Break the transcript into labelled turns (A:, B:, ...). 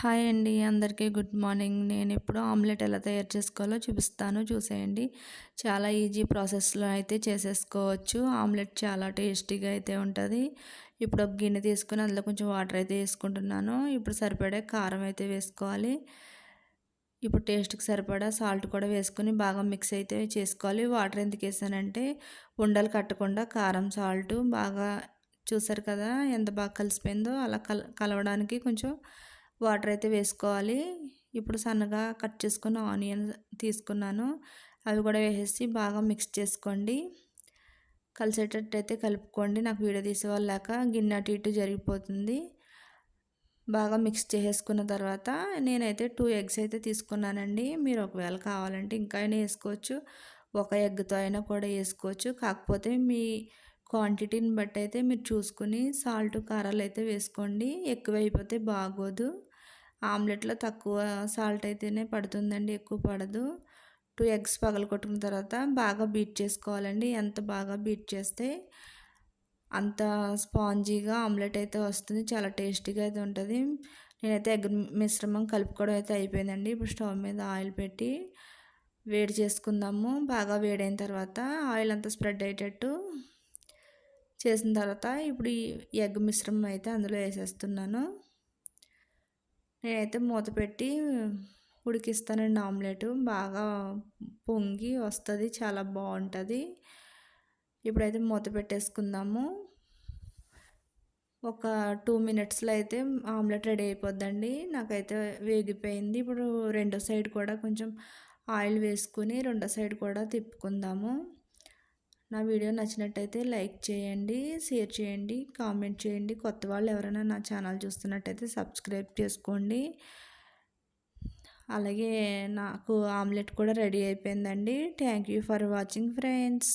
A: Hi అండి అందరికీ good morning. నేను ఇప్పుడు ఆమ్లెట్ ఎలా తయారు చేసుకోవాలో చూపిస్తాను చూసేయండి. చాలా ఈజీ ప్రాసెస్లో అయితే చేసేసుకోవచ్చు. ఆమ్లెట్ చాలా టేస్టీగా అయితే ఉంటుంది. ఇప్పుడు ఒక గిన్నె తీసుకుని అందులో కొంచెం వాటర్ అయితే వేసుకుంటున్నాను. ఇప్పుడు సరిపడే కారం అయితే వేసుకోవాలి. ఇప్పుడు టేస్ట్కి సరిపడా సాల్ట్ కూడా వేసుకొని బాగా మిక్స్ అయితే చేసుకోవాలి. వాటర్ ఎందుకు వేసానంటే ఉండలు కట్టకుండా కారం సాల్ట్ బాగా చూసారు కదా ఎంత బాగా కలిసిపోయిందో అలా కల కలవడానికి కొంచెం వాటర్ అయితే వేసుకోవాలి. ఇప్పుడు సన్నగా కట్ చేసుకున్న ఆనియన్ తీసుకున్నాను. అవి కూడా వేసేసి బాగా మిక్స్ చేసుకోండి. కలిసేటట్టు అయితే కలుపుకోండి. నాకు వీడియో తీసేవాళ్ళాక లేక గిన్నె అటు ఇటు జరిగిపోతుంది. బాగా మిక్స్ చేసేసుకున్న తర్వాత నేనైతే టూ ఎగ్స్ అయితే తీసుకున్నానండి. మీరు ఒకవేళ కావాలంటే ఇంకా అయినా వేసుకోవచ్చు. ఒక ఎగ్తో అయినా కూడా వేసుకోవచ్చు. కాకపోతే మీ క్వాంటిటీని బట్టి అయితే మీరు చూసుకుని సాల్ట్ కారాలు అయితే వేసుకోండి. ఎక్కువ అయిపోతే బాగోదు. ఆమ్లెట్లో తక్కువ సాల్ట్ అయితేనే పడుతుందండి ఎక్కువ పడదు. టూ ఎగ్స్ పగల తర్వాత బాగా బీట్ చేసుకోవాలండి. ఎంత బాగా బీట్ చేస్తే అంత స్పాంజీగా ఆమ్లెట్ అయితే వస్తుంది. చాలా టేస్టీగా అయితే ఉంటుంది. నేనైతే ఎగ్ మిశ్రమం కలుపుకోవడం అయితే అయిపోయిందండి. ఇప్పుడు స్టవ్ మీద ఆయిల్ పెట్టి వేడి చేసుకుందాము. బాగా వేడైన తర్వాత ఆయిల్ అంతా స్ప్రెడ్ అయ్యేటట్టు చేసిన తర్వాత ఇప్పుడు ఈ ఎగ్ మిశ్రమం అయితే అందులో వేసేస్తున్నాను. నేనైతే మూత పెట్టి ఉడికిస్తానండి ఆమ్లెట్. బాగా పొంగి వస్తుంది చాలా బాగుంటుంది. ఇప్పుడైతే మూత పెట్టేసుకుందాము. ఒక టూ మినిట్స్లో అయితే ఆమ్లెట్ రెడీ అయిపోద్దండి. నాకైతే వేగిపోయింది. ఇప్పుడు రెండో సైడ్ కూడా కొంచెం ఆయిల్ వేసుకుని రెండో సైడ్ కూడా తిప్పుకుందాము. నా వీడియో నచ్చినట్టయితే లైక్ చేయండి షేర్ చేయండి కామెంట్ చేయండి. కొత్త వాళ్ళు ఎవరైనా నా ఛానల్ చూస్తున్నట్టయితే సబ్స్క్రైబ్ చేసుకోండి. అలాగే నాకు ఆమ్లెట్ కూడా రెడీ అయిపోయిందండి. Thank you for watching friends.